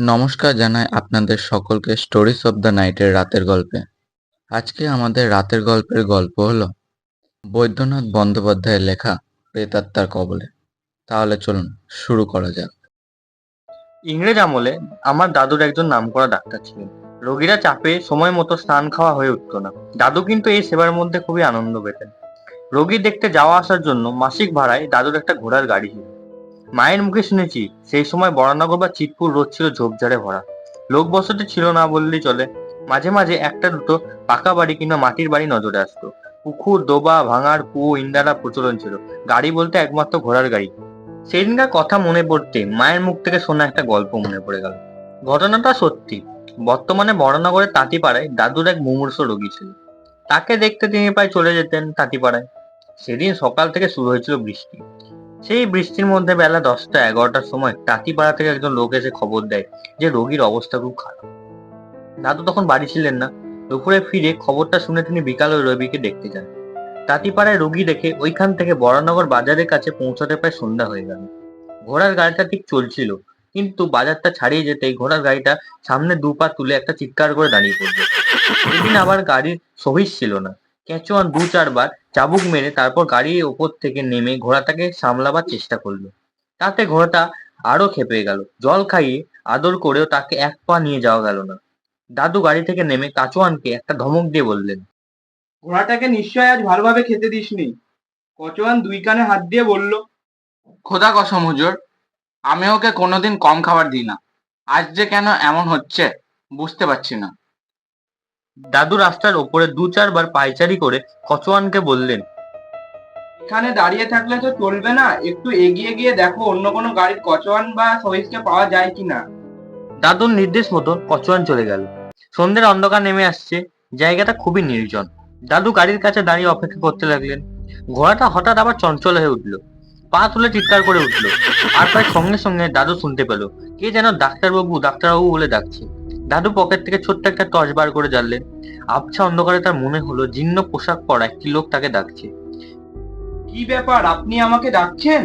নমস্কার জানাই আপনাদের সকলকে স্টোরিজ অফ দ্য নাইটের রাতের গল্পে। আজকে আমাদের রাতের গল্পের গল্প হলো বৈদ্যনাথ বন্দ্যোপাধ্যায়ের লেখা প্রেতাত্মার কবলে। তাহলে চলুন শুরু করা যাক। ইংরেজ আমলে আমার দাদুর একজন নামকরা ডাক্তার ছিলেন। রোগীরা চাপে সময় মতো স্নান খাওয়া হয়ে উঠতো না। দাদু কিন্তু এই সেবার মধ্যে খুবই আনন্দ পেতেন। রোগী দেখতে যাওয়া আসার জন্য মাসিক ভাড়ায় দাদুর একটা ঘোড়ার গাড়ি ছিল। মায়ের মুখে শুনেছি, সেই সময় বরানগর বা চিতপুর রোড ছিল ঝোপঝাড়ে ভরা। লোক বসতি ছিল না বললেই চলে। মাঝে মাঝে একটা দুটো পাকা বাড়ি কিংবা মাটির বাড়ি নজরে আসতো। পুকুর দোবা ভাঙার কুয়ো, ইন্দারা প্রচলন ছিল। গাড়ি বলতে একমাত্র ঘোড়ার গাড়ি। সেদিনকার কথা মনে পড়তে মায়ের মুখ থেকে শোনা একটা গল্প মনে পড়ে গেল। ঘটনাটা সত্যি। বর্তমানে বরানগরের তাঁতিপাড়ায় দাদুর এক মুমূর্ষ রোগী ছিল। তাকে দেখতে তিনি প্রায় চলে যেতেন তাঁতিপাড়ায়। সেদিন সকাল থেকে শুরু হয়েছিল বৃষ্টি। সেই বৃষ্টির মধ্যে বেলা দশটা, এগারোটার সময় তাঁতিপাড়া থেকে একজন লোক এসে খবর দেয় যে রোগীর অবস্থা খুব খারাপ। দাদু তখন বাড়ি ছিলেন না। দুপুরে ফিরে খবরটা শুনে তিনি বিকাল ওই রবিকে দেখতে যান। তাঁতিপাড়ায় রোগী দেখে ওইখান থেকে বরানগর বাজারের কাছে পৌঁছাতে প্রায় সন্ধ্যা হয়ে গেল। ঘোড়ার গাড়িটা ঠিক চলছিল, কিন্তু বাজারটা ছাড়িয়ে যেতেই ঘোড়ার গাড়িটা সামনে দু পা তুলে একটা চিৎকার করে দাঁড়িয়ে পড়ল। সেদিন আবার গাড়ির সহিস ছিল না। কেঁচোয়ান দু চারবার চাবুক মেরে তারপর গাড়ির ওপর থেকে নেমে ঘোড়াটাকে সামলাবার চেষ্টা করল। তাতে ঘোড়াটা আরও খেপে গেল। জল খাইয়ে আদর করেও তাকে এক পা নিয়ে যাওয়া গেল না। দাদু গাড়ি থেকে নেমে কাচোয়ানকে একটা ধমক দিয়ে বললেন ঘোড়াটাকে নিশ্চয় আজ ভালোভাবে খেতে দিসনি। কচোয়ান দুই কানে হাত দিয়ে বলল খোদা কসম হুজুর আমি ওকে কোনোদিন কম খাবার দিই না। আজ যে কেন এমন হচ্ছে বুঝতে পারছি না। দাদু রাস্তার ওপরে দু চারবার পায়চারি করে কচোয়ানকে বললেন এখানে দাঁড়িয়ে থাকলে তো চলবে না একটু এগিয়ে গিয়ে দেখো অন্য কোনো গাড়ির কচোয়ান বা সহিসকে পাওয়া যায় কিনা। দাদুর নির্দেশ মতো কচুয়ান চলে গেল। সন্ধ্যের অন্ধকার নেমে আসছে জায়গাটা খুবই নির্জন। দাদু গাড়ির কাছে দাঁড়িয়ে অপেক্ষা করতে লাগলেন। ঘোড়াটা হঠাৎ আবার চঞ্চল হয়ে উঠল। পা তুলে চিৎকার করে উঠল। আর প্রায় সঙ্গে সঙ্গে দাদু শুনতে পেল কে যেন ডাক্তারবাবু ডাক্তারবাবু বলে ডাকছে। দাদু পকেট থেকে ছোট্ট একটা টর্চ বার করে জ্বাললেন আবছা অন্ধকারে তার মনে হলো জীর্ণ পোশাক পরা একটি লোক তাকে ডাকছে। কি ব্যাপার আপনি আমাকে ডাকছেন?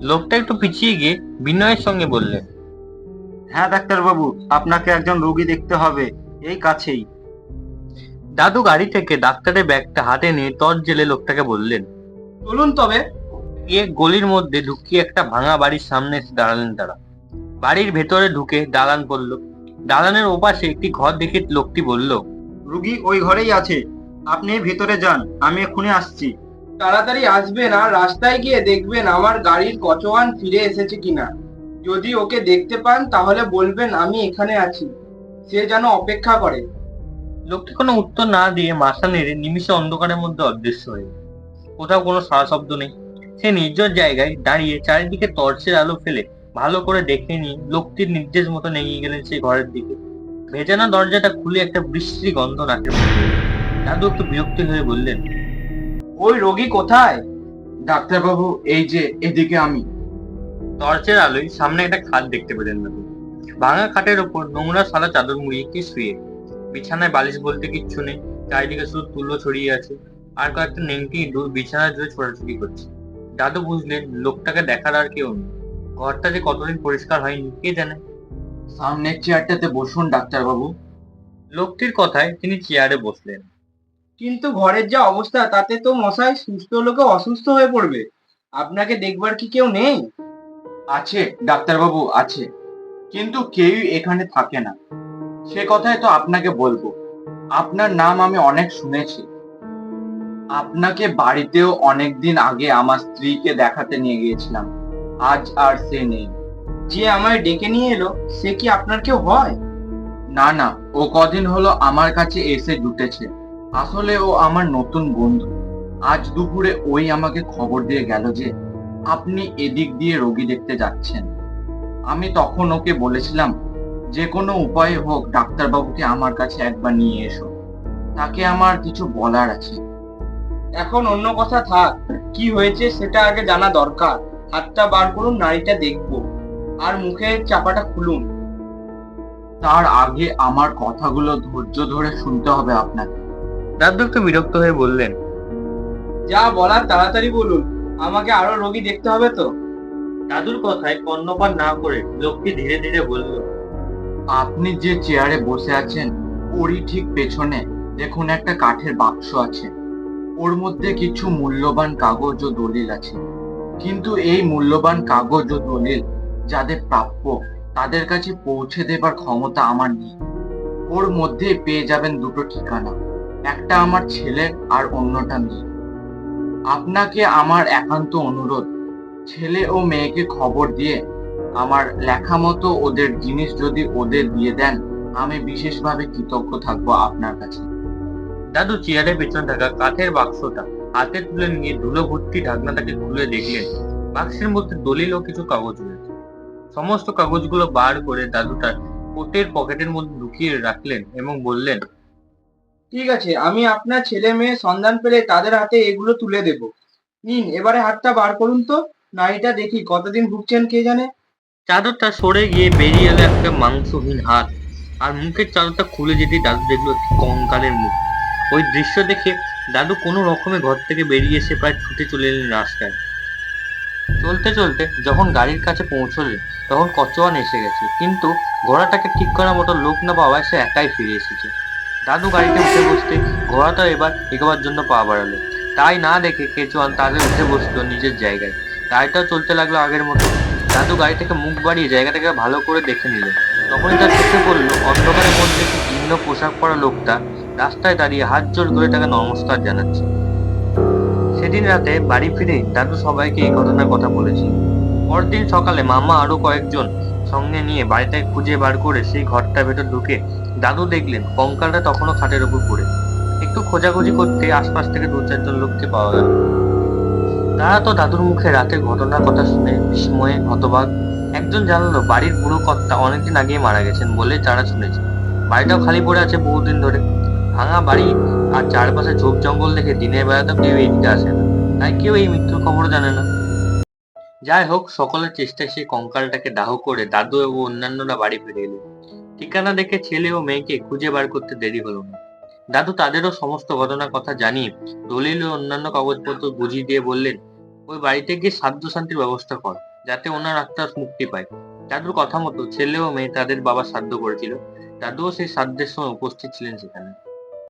লোকটা একটু পিছিয়ে গিয়ে বিনয়ের সঙ্গে বললেন হ্যাঁ ডাক্তারবাবু আপনাকে একজন রোগী দেখতে হবে এই কাছেই। দাদু গাড়ি থেকে ডাক্তারের ব্যাগটা হাতে নিয়ে টর্চ জেলে লোকটাকে বললেন চলুন তবে। গিয়ে গলির মধ্যে ঢুকিয়ে একটা ভাঙা বাড়ির সামনে এসে দাঁড়ালেন তারা। বাড়ির ভেতরে ঢুকে দালান পড়ল দালানের ওপাশে একটি ঘর দেখে লোকটি বলল রুগী ওই ঘরেই আছে। আপনি ভেতরে যান আমি এক্ষুনি আসছি। তাড়াতাড়ি আসবেন আর রাস্তায় গিয়ে দেখবেন আমার গাড়ির কচোয়ান ফিরে এসেছে কিনা। যদি ওকে দেখতে পান তাহলে বলবেন আমি এখানে আছি। সে যেন অপেক্ষা করে। লোকটি কোনো উত্তর না দিয়ে মাথা নেড়ে নিমিষে অন্ধকারের মধ্যে অদৃশ্য হয়ে কোথাও কোনো সারা শব্দ নেই। সে নির্জন জায়গায় দাঁড়িয়ে চারিদিকে টর্চের আলো ফেলে ভালো করে দেখে লোকটির নির্দেশ মতো এগিয়ে গেলেন সেই ঘরের দিকে। ভেজানো দরজাটা খুলে একটা বৃষ্টি গন্ধ মধ্যে দাদু একটু বিরক্তি হয়ে বললেন, ওই রোগী কোথায়? ডাক্তারবাবু, এই যে, এদিকে আমি। টর্চের আলোয় সামনে একটা খাট দেখতে পেলেন দাদু। ভাঙা খাটের ওপর নোংরা সাদা চাদর মুড়িয়ে কি শুয়ে। বিছানায় বালিশ বলতে কিচ্ছু নেই, চারিদিকে শুধু তুলো ছড়িয়ে আছে, আর কয়েকটা নেংটি ইঁদুর বিছানা জুড়ে ছোটাছুটি করছে। দাদু বুঝলেন, লোকটাকে দেখার আর কেউ নেই। ঘরটা যে কতদিন পরিষ্কার হয়নি, কে জানে? সামনের চেয়ারটাতে বসুন, ডাক্তারবাবু। লোকটির কথায় তিনি চেয়ারে বসলেন। কিন্তু ঘরের যা অবস্থা, তাতে তো মশাই সুস্থ লোকে অসুস্থ হয়ে পড়বে। আপনাকে দেখবার কি কেউ নেই? আছে, ডাক্তারবাবু, আছে। কিন্তু কেউই এখানে থাকে না। সে কথাই তো আপনাকে বলব। আপনার নাম আমি অনেক শুনেছি। আপনাকে বাড়িতেও অনেকদিন আগে আমার স্ত্রীকে দেখাতে নিয়ে গিয়েছিলাম। আজ আর সে নেই। যে আমায় ডেকে নিয়ে এলো, সে কি আপনার কেউ হয়? না না, ও কদিন হলো আমার কাছে এসে জুটেছে। আসলে ও আমার নতুন বন্ধু। আজ দুপুরে ওই আমাকে খবর দিয়ে গেল যে, আপনি এদিক দিয়ে রোগী দেখতে যাচ্ছেন। আমি তখন ওকে বলেছিলাম, যে কোনো উপায়ে হোক, ডাক্তারবাবুকে আমার কাছে একবার নিয়ে এসো। তাকে আমার কিছু বলার আছে। এখন অন্য কথা থাক, কি হয়েছে সেটা আগে জানা দরকার। হাতটা বার করুন নাড়িটা দেখব। আর মুখের চাপাটা খুলুন। তার আগে আমার কথাগুলো ধৈর্য ধরে শুনতে হবে আপনাকে। দাদু একটু বিরক্ত হয়ে বললেন যা বলার তাড়াতাড়ি বলুন আমাকে আরও রোগী দেখতে হবে তো? দাদুর কথায় কর্ণপাত না করে লোকটি ধীরে ধীরে বলল আপনি যে চেয়ারে বসে আছেন ওরই ঠিক পেছনে দেখুন একটা কাঠের বাক্স আছে। ওর মধ্যে কিছু মূল্যবান কাগজ ও দলিল আছে। কিন্তু এই মূল্যবান কাগজ ও দলিল যাদের প্রাপ্য, তাদের কাছে পৌঁছে দেবার ক্ষমতা আমার নেই। ওর মধ্যে পেয়ে যাবেন দুটো ঠিকানা, একটা আমার ছেলের আর অন্যটা মেয়ে। আপনাকে আমার একান্ত অনুরোধ, ছেলে ও মেয়েকে খবর দিয়ে আমার লেখা মতো ওদের জিনিস যদি ওদের দিয়ে দেন, আমি বিশেষভাবে কৃতজ্ঞ থাকব আপনার কাছে। দাদু, চেয়ারের পেছনে থাকা কাঠের বাক্সটা। হাতে তুলে নিয়ে ধুলো ভর্তি ঢাকনাটাকে খুলে দেখলেন বাক্সের মধ্যে দলিল ও কিছু কাগজ রয়েছে। সমস্ত কাগজগুলো বার করে দাদু তার কোটের পকেটের মধ্যে লুকিয়ে রাখলেন এবং বললেন ঠিক আছে আমি আপনার ছেলে মেয়ে সন্ধান পেলে তাদের হাতে এগুলো তুলে দেব। নিন এবারে হাতটা বার করুন তো নাইটা দেখি কতদিন ভুগছেন কে জানে। চাদরটা সরে গিয়ে বেরিয়ে এলো একটা মাংসহীন হাত আর মুখের চাদরটা খুলে যেতে দাদু দেখল কঙ্কালের মুখ। ওই দৃশ্য দেখে দাদু কোনো রকমে ঘর থেকে বেরিয়ে এসে প্রায় ছুটে চলে এলেন রাস্তায়। চলতে চলতে যখন গাড়ির কাছে পৌঁছলেন, তখন কচোয়ান এসে গেছে। কিন্তু ঘোড়াটাকে ঠিক করার মতো লোক না পাওয়ায় সে একাই ফিরে এসেছে। দাদু গাড়িতে উঠে বসতে ঘোড়াটা এবার এগোবার জন্য পা বাড়ালো। তাই না দেখে কেচোয়ান তাদের উঠে বসল নিজের জায়গায়। গাড়িটাও চলতে লাগল আগের মতো। দাদু গাড়ি থেকে মুখ বাড়িয়ে জায়গাটাকে ভালো করে দেখে নিল তখনই তার চোখে পড়ল অন্ধকারের মধ্যে একটি ভিন্ন পোশাক পরা লোকটা রাস্তায় দাঁড়িয়ে হাত জোর করে তাকে নমস্কার জানাচ্ছে। সেদিন রাতে বাড়ি ফিরে দাদু সবাইকে এই ঘটনার কথা বলেছিল। পরদিন সকালে মামা আরও কয়েকজন সঙ্গে নিয়ে বাড়িটাকে খুঁজে বার করে সেই ঘরটার ভেতর ঢুকে দাদু দেখলেন কঙ্কালটা তখনও খাটের উপর পড়ে। একটু খোঁজাখুঁজি করতে আশপাশ থেকে দু চারজন লোককে পাওয়া গেল। তারা তো দাদুর মুখে রাতের ঘটনার কথা শুনে বিস্ময়ে হতবাক। একজন জানালো, বাড়ির বুড়ো কর্তা অনেকদিন আগেই মারা গেছেন বলে তারা শুনেছে। বাড়িটাও খালি পড়ে আছে বহুদিন ধরে। ভাঙা বাড়ি আর চারপাশে ঝোপ জঙ্গল দেখে দিনের বেলাতেও কেউ এদিকে আসে না। তাই কেউ এই মৃত্যুর খবর জানে না। যাই হোক, সকলের চেষ্টায় সেই কঙ্কালটাকে দাহ করে দাদু ও অন্যান্যরা বাড়ি ফিরে এলো। ঠিকানা দেখে ছেলে ও মেয়েকে খুঁজে বার করতে দেরি হলো না। দাদু তাদেরও সমস্ত ঘটনার কথা জানিয়ে দলিল ও অন্যান্য কাগজপত্র বুঝিয়ে দিয়ে বললেন, ওই বাড়িতে গিয়ে সাধ্য শান্তির ব্যবস্থা কর, যাতে ওনার আত্মার মুক্তি পায়। দাদুর কথা মতো ছেলে ও মেয়ে তাদের বাবা শ্রাদ্ধ করেছিল। দাদুও সেই সাধ্যের সময় উপস্থিত ছিলেন সেখানে।